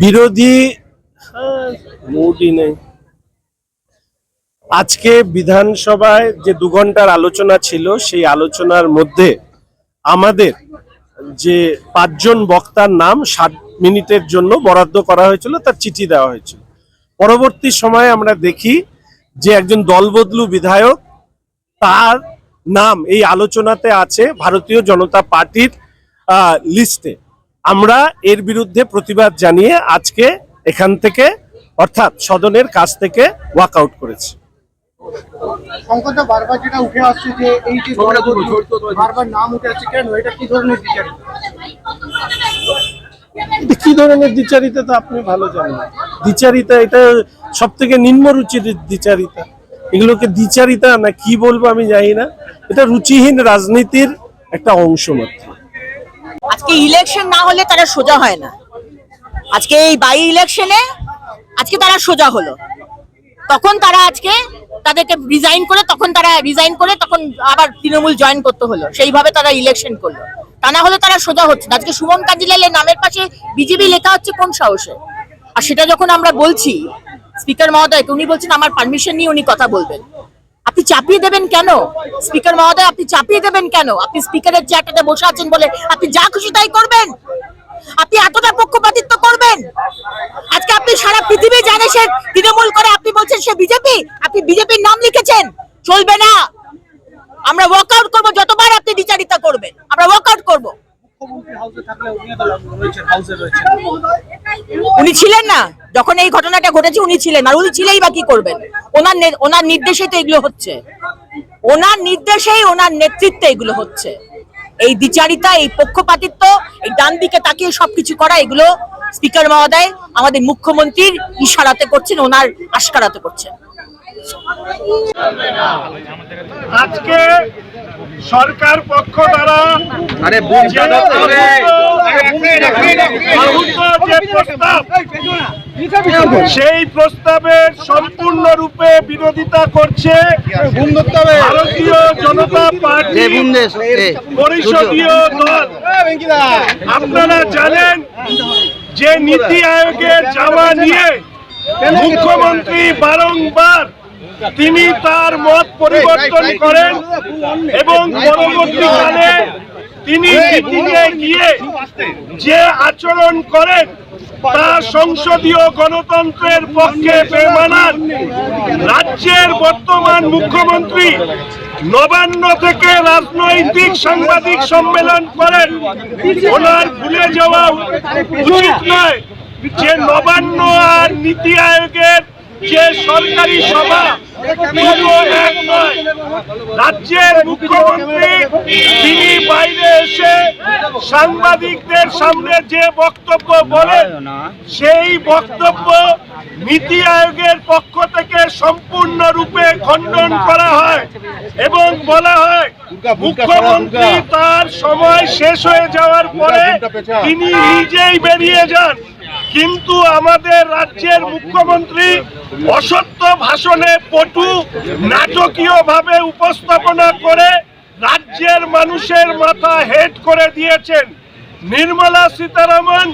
বিরোধী মুডই নেই। আজকে বিধানসভায় যে দু ঘণ্টার আলোচনা ছিল সেই আলোচনার মধ্যে আমাদের যে পাঁচজন বক্তার নাম ষাট মিনিটের জন্য বরাদ্দ করা হয়েছিল তার চিঠি দেওয়া হয়েছিল। পরবর্তী সময়ে আমরা দেখি যে একজন দলবদলু বিধায়ক তার নাম এই আলোচনাতে আছে ভারতীয় জনতা পার্টির লিস্টে। আমরা এর বিরুদ্ধে প্রতিবাদ জানিয়ে আজকে এখান থেকে অর্থাৎ সদনের কাছ থেকে ওয়াক আউট করেছি। বারবার যেটা উঠে আসছে যে এই যে বারবার নাম উঠে আসছে কেন? এটা কি ধরনের এটা কি ধরনের দ্বিচারিতা তো আপনি ভালো জানেন দ্বিচারিতা এটা সব থেকে নিম্ন রুচির দ্বিচারিতা এগুলোকে দ্বিচারিতা না কি বলব আমি জানি না। এটা রুচিহীন রাজনীতির একটা অংশ মাত্র। আজকে ইলেকশন না হলে তারা সোজা হয় না। আজকে এই বাই ইলেকশনে আজকে তারা সোজা হলো। তখন তারা আজকে তাদেরকে রিজাইন করে, তখন তারা রিজাইন করে, তখন আবার তৃণমূল জয়েন করতে হলো। সেইভাবে তারা ইলেকশন করল। তা না হলে তারা সোজা হচ্ছে না। আজকে সুমন কাজিলালের নামের পাশে বিজেপি লেখা হচ্ছে কোন সাহসে? আর সেটা যখন আমরা বলছি স্পিকার মহোদয়কে, উনি বলছেন, আমার পারমিশন নিয়ে উনি কথা বলবেন। আপনি চাপিয়ে দেবেন কেন? স্পিকার মহোদয়, আপনি চাপিয়ে দেবেন কেন? আপনি স্পিকারের চেয়ারটাতে বসে আছেন বলে আপনি যা খুশি তাই করবেন। আপনি এতটা পক্ষপাতিত্ব করবেন। আজকে আপনি সারা পৃথিবী জানে সে তৃণমূল করে আপনি বলছেন সে বিজেপি? আপনি বিজেপির নাম লিখেছেন। চলবে না। আমরা ওয়ার্কআউট করব, যতবার আপনি বিচারিতা করবেন। আমরা ওয়ার্কআউট করব। উনি ছিলেন না। যখন এই ঘটনাটা ঘটেছে উনি ছিলেন আর উনি ছিলেই বা কি করবেন? ওনার ওনার নির্দেশে তো এগুলো হচ্ছে। ওনার নির্দেশেই ওনার নেতৃত্বে এগুলো হচ্ছে। এই বিচারিতা এই পক্ষপাতিত্ব এই ডান দিকে তাকিয়ে সবকিছু করা এগুলো স্পিকার মহোদয় আমাদের মুখ্যমন্ত্রীর ইশারাতে করছেন ওনার আশকারাতে করছেন। আজকে সরকার পক্ষ দ্বারা সেই প্রস্তাবের সম্পূর্ণরূপে বিরোধিতা করছে ভারতীয় জনতা পার্টি পরিষদীয় দল। আপনারা জানেন যে নীতি আয়োগের জামা নিয়ে মুখ্যমন্ত্রী বারংবার তিনি তার মত পরিবর্তন করেন এবং পরবর্তীকালে তিনি গিয়ে যে আচরণ করেন তা সংসদীয় গণতন্ত্রের পক্ষে বেমানান রাজ্যের বর্তমান মুখ্যমন্ত্রী নবান্ন থেকে রাজনৈতিক সাংবাদিক সম্মেলন করেন ওনার ভুলে যাওয়া উচিত নয় যে নবান্ন আর নীতি আয়োগের যে সরকারি সভা রাজ্যের মুখ্যমন্ত্রী, তিনি বাইরে এসে সাংবাদিকদের সামনে যে বক্তব্য বলেন, সেই বক্তব্য নীতি আয়োগের পক্ষ থেকে সম্পূর্ণরূপে খণ্ডন করা হয় এবং বলা হয়, মুখ্যমন্ত্রী তার সময় শেষ হয়ে যাওয়ার পরে তিনি নিজেই বেরিয়ে যান। কিন্তু আমাদের রাজ্যের মুখ্যমন্ত্রী অসত্য ভাষণে পটু নাটকীয় ভাবে উপস্থাপনা করে রাজ্যের মানুষের মাথা হেড করে দিয়েছেন। নির্মলা সীতারামন,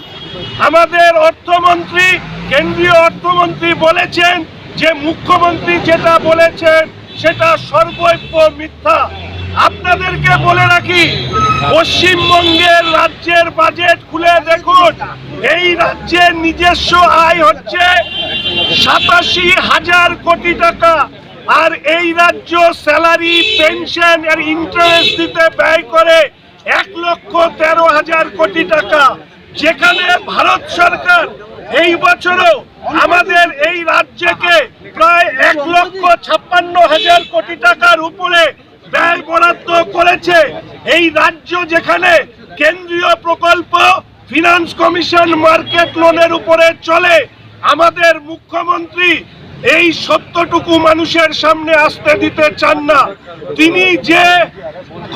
আমাদের অর্থমন্ত্রী, কেন্দ্রীয় অর্থমন্ত্রী বলেছেন যে মুখ্যমন্ত্রী যেটা বলেছেন সেটা সর্বৈব মিথ্যা। আপনাদেরকে বলে রাখি, পশ্চিমবঙ্গের রাজ্যের বাজেট খুলে দেখুন। এই রাজ্যের নিজস্ব আয় হচ্ছে সাতাশি হাজার কোটি টাকা। আর এই রাজ্য স্যালারি পেনশন আর ইন্টারেস্ট দিতে ব্যয় করে এক লক্ষ তেরো হাজার কোটি টাকা। যেখানে ভারত সরকার এই বছরও আমাদের এই রাজ্যকে প্রায় এক লক্ষ ছাপ্পান্ন হাজার কোটি টাকার উপরে ব্যয় বরাদ্দ করেছে। এই রাজ্য যেখানে কেন্দ্রীয় প্রকল্প ফিনান্স কমিশন মার্কেট লোনের উপরে চলে, আমাদের মুখ্যমন্ত্রী এই সত্যটুকু মানুষের সামনে আসতে দিতে চান না। তিনি যে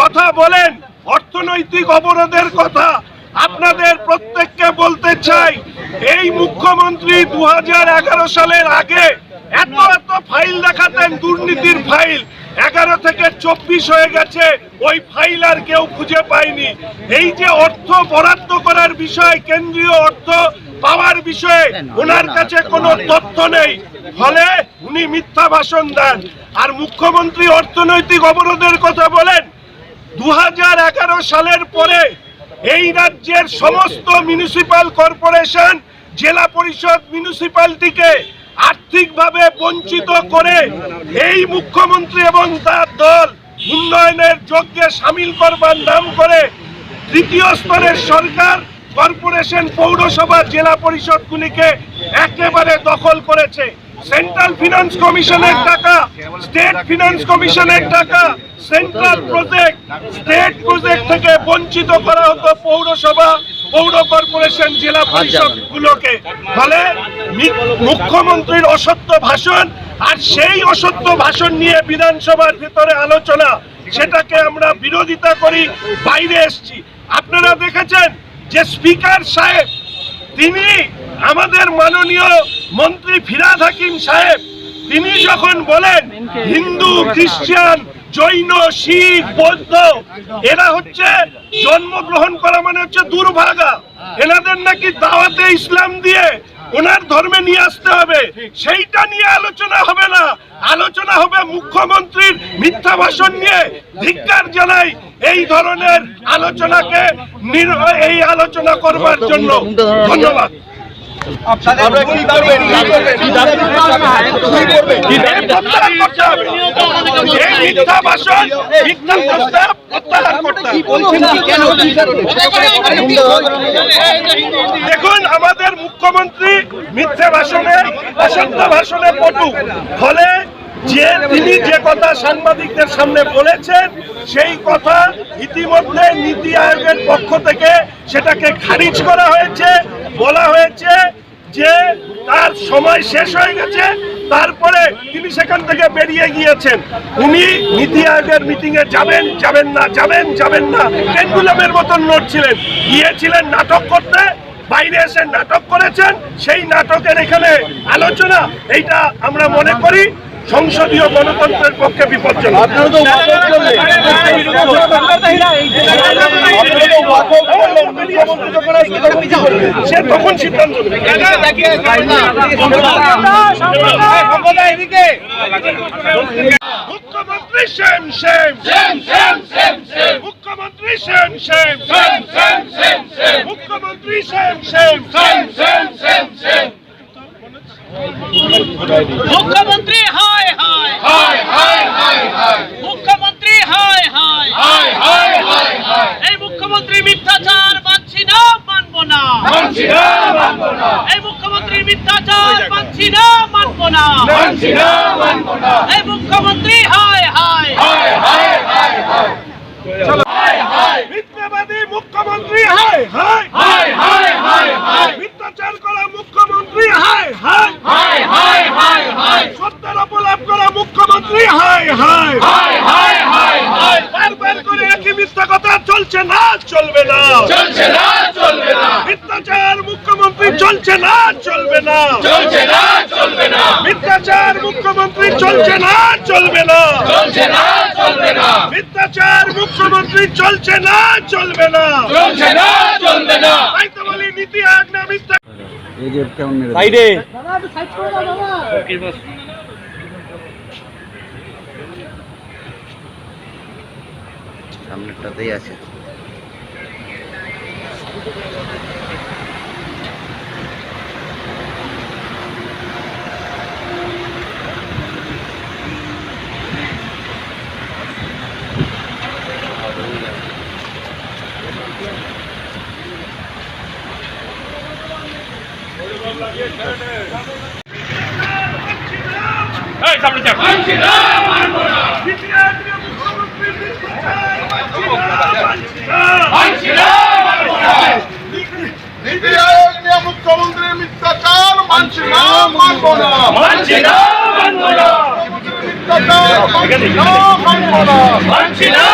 কথা বলেন, অর্থনৈতিক অবরোধের কথা, আপনাদের প্রত্যেককে বলতে চাই, এই মুখ্যমন্ত্রী দু হাজার এগারো সালের আগে এত এত ফাইল দেখাতেন, দুর্নীতির ফাইল। এগারো থেকে চব্বিশ হয়ে গেছে ওই ফাইল আর কেউ খুঁজে পায়নি। এই যে অর্থ বরাদ্দ করার বিষয় কেন্দ্রীয় অর্থ পাওয়ার বিষয়ে ওনার কাছে কোনো তথ্য নেই। ফলে উনি মিথ্যা ভাষণ দেন। আর মুখ্যমন্ত্রী অর্থনৈতিক অবরোধের কথা বলেন দু হাজার এগারো সালের পরে এই রাজ্যের সমস্ত মিউনিসিপাল কর্পোরেশন জেলা পরিষদ মিউনিসিপালিটিকে আর্থিকভাবে বঞ্চিত করে এই মুখ্যমন্ত্রী এবং তার দল উন্নয়নের যজ্ঞে সামিল করবার নাম করে তৃতীয় স্তরের সরকার, কর্পোরেশন, পৌরসভা, জেলা পরিষদগুলিকে একেবারে দখল করেছে। সেন্ট্রাল ফিনান্স কমিশনের টাকা, স্টেট ফিনান্স কমিশনের টাকা, সেন্ট্রাল প্রজেক্ট, স্টেট প্রজেক্ট থেকে বঞ্চিত করা হতো পৌরসভা। পৌর কর্পোরেশন জেলা পরিষদ গুলোকে। ফলে মুখ্যমন্ত্রীর অসত্য ভাষণ আর সেই অসত্য ভাষণ নিয়ে বিধানসভার ভেতরে আলোচনা সেটাকে আমরা বিরোধিতা করি বাইরে এসছি। আপনারা দেখেছেন যে স্পিকার সাহেব তিনি আমাদের মাননীয় মন্ত্রী ফিরাদ হাকিম সাহেব তিনি যখন বলেন হিন্দু খ্রিস্টান জৈন শিখ বৌদ্ধ এরা হচ্ছে জন্মগ্রহণ করা মানে হচ্ছে দুর্ভাগা। এনাদের নাকি দাওয়াতে ইসলাম দিয়ে ওনার ধর্মে নিয়ে আসতে হবে। সেইটা নিয়ে আলোচনা হবে না। আলোচনা হবে মুখ্যমন্ত্রীর মিথ্যা ভাষণ নিয়ে। ধিক্কার জানাই এই ধরনের আলোচনাকে এই আলোচনা করবার জন্য। ধন্যবাদ। আমরা কি করবেন? কি করবেন? কি করবেন প্রত্যাহার করতে হবে। এই মিথ্যা ভাষণ, মিথ্যা প্রস্তাব প্রত্যাহার করতে। দেখুন আমাদের মুখ্যমন্ত্রী মিথ্যে ভাষণে অসত্য ভাষণে পটু। ফলে যে তিনি যে কথা সাংবাদিকদের সামনে বলেছেন সেই কথা ইতিমধ্যে নীতি আয়োগের পক্ষ থেকে সেটাকে খারিজ করা হয়েছে বলা হয়েছে যে তার সময় শেষ হয়ে গেছে, তারপরে তিনি সেখান থেকে বেরিয়ে গিয়েছেন। উনি নীতি আয়োগের মিটিং এ যাবেন যাবেন না, যাবেন যাবেন না। পেন্ডুলামের মতন নড়ছিলেন গিয়েছিলেন নাটক করতে, বাইরে এসে নাটক করেছেন। সেই নাটকের এখানে আলোচনা, এইটা আমরা মনে করি। সংসদীয় গণতন্ত্রের পক্ষে বিপজ্জনক। সে তখন সিদ্ধান্ত same same same. Same same same. Same same same. মুখ্যমন্ত্রী হায় হায় হায় হায় হায় হায় মুখ্যমন্ত্রী হায় হায় হায় হায় হায় হায় এই মুখ্যমন্ত্রী মিথ্যাচার মানছি না মানব না মানছি না মানব না এই মুখ্যমন্ত্রী মিথ্যাচার মানছি না মানব না। মানছি না মানব না। এই মুখ্যমন্ত্রী হায় হায়। হায় হায় হায় হায়। চলো। হায় হায়। মিথ্যাবাদী মুখ্যমন্ত্রী হায় হায়। হায় হায় হায় হায় মিথ্যাচার করা মুখ্যমন্ত্রী হায় হায় হায় হায় হায় হায় সত্যের অপলাপ করা মুখ্যমন্ত্রী হায় হায় হায় হায় হায় হায় বারবার করে একই মিথ্যা কথা চলছে না চলবে না চলছে না চলবে না মিথ্যাচার মুখ্যমন্ত্রী চলছে না চলবে না চলছে না চলবে না মিথ্যাচার মুখ্যমন্ত্রী চলছে না চলবে না। চলছে না চলবে না। মিথ্যাচার মুখ্যমন্ত্রী চলছে না চলবে না। চলছে না চলবে না। তাই তো বলি নীতি আয়োগ না মিথ্যা আছে না, মানছি না। নীতি আয়োগ নিয়ে মুখ্যমন্ত্রীর মিথ্যাচার মানছি না মানব না মানছি না মানব না। মিথ্যাচার মানছি না মানব না। মানছি না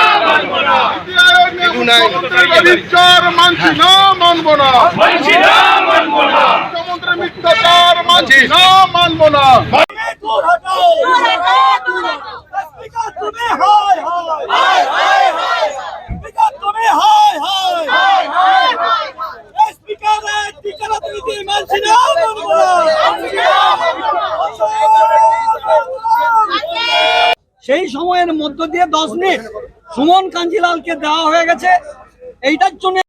মানব না মানছি না মানব না মিথ্যাচার মানছি না, মানব না। সেই সময়ের মধ্য দিয়ে দশ মিনিট সুমন কাঞ্জিলালকে দেওয়া হয়ে গেছে। এইটার জন্য